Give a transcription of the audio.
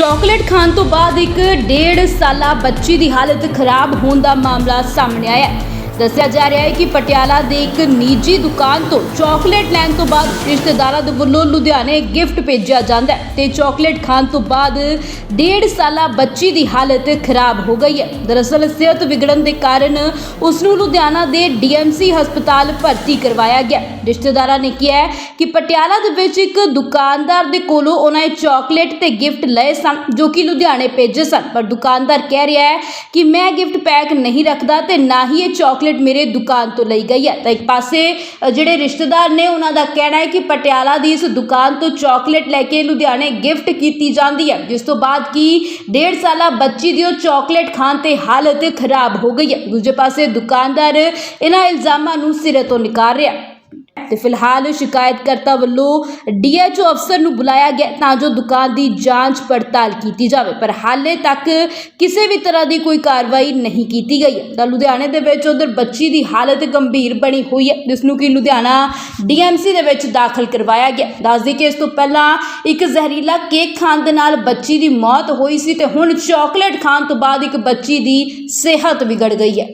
Chocolate ਖਾਣ ਤੋਂ ਬਾਅਦ ਇੱਕ ਡੇਢ ਸਾਲਾ ਬੱਚੀ ਦੀ ਹਾਲਤ ਖਰਾਬ ਹੋਣ ਦਾ ਮਾਮਲਾ ਸਾਹਮਣੇ ਆਇਆ ਹੈ। ਦੱਸਿਆ ਜਾ ਰਿਹਾ ਹੈ ਕਿ ਪਟਿਆਲਾ ਦੇ ਇੱਕ ਨਿੱਜੀ ਦੁਕਾਨ ਤੋਂ ਚਾਕਲੇਟ ਲੈਣ ਤੋਂ ਬਾਅਦ ਰਿਸ਼ਤੇਦਾਰਾਂ ਦੇ ਵੱਲੋਂ ਲੁਧਿਆਣੇ ਗਿਫਟ ਭੇਜਿਆ ਜਾਂਦਾ ਹੈ ਤੇ ਚਾਕਲੇਟ ਖਾਣ ਤੋਂ ਬਾਅਦ ਡੇਢ ਸਾਲਾ ਬੱਚੀ ਦੀ ਹਾਲਤ ਖਰਾਬ ਹੋ ਗਈ ਹੈ। ਦਰਅਸਲ ਸਿਹਤ ਵਿਗੜਨ ਦੇ ਕਾਰਨ ਉਸ ਨੂੰ ਲੁਧਿਆਣਾ ਦੇ ਡੀਐਮਸੀ ਹਸਪਤਾਲ ਭਰਤੀ ਕਰਵਾਇਆ ਗਿਆ। ਰਿਸ਼ਤੇਦਾਰਾਂ ਨੇ ਕਿਹਾ ਕਿ ਪਟਿਆਲਾ ਦੇ ਵਿੱਚ ਇੱਕ ਦੁਕਾਨਦਾਰ ਦੇ ਕੋਲੋਂ ਉਹਨਾਂ ਨੇ ਚਾਕਲੇਟ ਤੇ ਗਿਫਟ ਲਏ ਸਨ ਜੋ ਕਿ ਲੁਧਿਆਣੇ ਭੇਜੇ ਸਨ। ਪਰ ਦੁਕਾਨਦਾਰ ਕਹਿ ਰਿਹਾ ਹੈ ਕਿ ਮੈਂ ਗਿਫਟ ਪੈਕ ਨਹੀਂ ਰੱਖਦਾ ਤੇ ਨਾ ਹੀ ਇਹ ਚਾਕਲੇਟ ਮੇਰੇ ਦੁਕਾਨ ਤੋਂ ਲਈ ਗਈ ਹੈ। ਤਾਂ ਇੱਕ ਪਾਸੇ ਜਿਹੜੇ ਰਿਸ਼ਤੇਦਾਰ ਨੇ, ਉਹਨਾਂ ਦਾ ਕਹਿਣਾ ਹੈ ਕਿ ਪਟਿਆਲਾ ਦੀ ਇਸ ਦੁਕਾਨ ਤੋਂ ਚਾਕਲੇਟ ਲੈ ਕੇ ਲੁਧਿਆਣੇ ਗਿਫਟ ਕੀਤੀ ਜਾਂਦੀ ਹੈ। ਜਿਸ ਤੋਂ ਬਾਅਦ ਕੀ ਡੇਢ ਸਾਲਾ ਬੱਚੀ ਦੀ ਉਹ ਚਾਕਲੇਟ ਖਾਣ ਤੇ ਹਾਲਤ ਖਰਾਬ ਹੋ ਗਈ ਹੈ। ਦੂਜੇ ਪਾਸੇ ਦੁਕਾਨਦਾਰ ਇਹਨਾਂ ਇਲਜ਼ਾਮਾਂ ਨੂੰ ਸਿਰੇ ਤੋਂ ਨਿਕਾਲ ਰਿਹਾ ਤੇ ਫਿਲਹਾਲ ਸ਼ਿਕਾਇਤਕਰਤਾ ਵੱਲੋਂ ਡੀਐਚਓ ਅਫਸਰ ਨੂੰ ਬੁਲਾਇਆ ਗਿਆ ਤਾਂ ਜੋ ਦੁਕਾਨ ਦੀ ਜਾਂਚ ਪੜਤਾਲ ਕੀਤੀ ਜਾਵੇ। ਪਰ ਹਾਲੇ ਤੱਕ ਕਿਸੇ ਵੀ ਤਰ੍ਹਾਂ ਦੀ ਕੋਈ ਕਾਰਵਾਈ ਨਹੀਂ ਕੀਤੀ ਗਈ ਹੈ। ਤਾਂ ਲੁਧਿਆਣੇ ਦੇ ਵਿੱਚ ਉਧਰ ਬੱਚੀ ਦੀ ਹਾਲਤ ਗੰਭੀਰ ਬਣੀ ਹੋਈ ਹੈ, ਜਿਸ ਨੂੰ ਕਿ ਲੁਧਿਆਣਾ ਡੀਐਮਸੀ ਦੇ ਵਿੱਚ ਦਾਖਲ ਕਰਵਾਇਆ ਗਿਆ ਦੱਸਦੀ ਕਿ ਇਸ ਤੋਂ ਪਹਿਲਾਂ ਇੱਕ ਜ਼ਹਿਰੀਲਾ ਕੇਕ ਖਾਣ ਦੇ ਨਾਲ ਬੱਚੀ ਦੀ ਮੌਤ ਹੋਈ ਸੀ ਤੇ ਹੁਣ ਚਾਕਲੇਟ ਖਾਣ ਤੋਂ ਬਾਅਦ ਇੱਕ ਬੱਚੀ ਦੀ ਸਿਹਤ ਵਿਗੜ ਗਈ ਹੈ।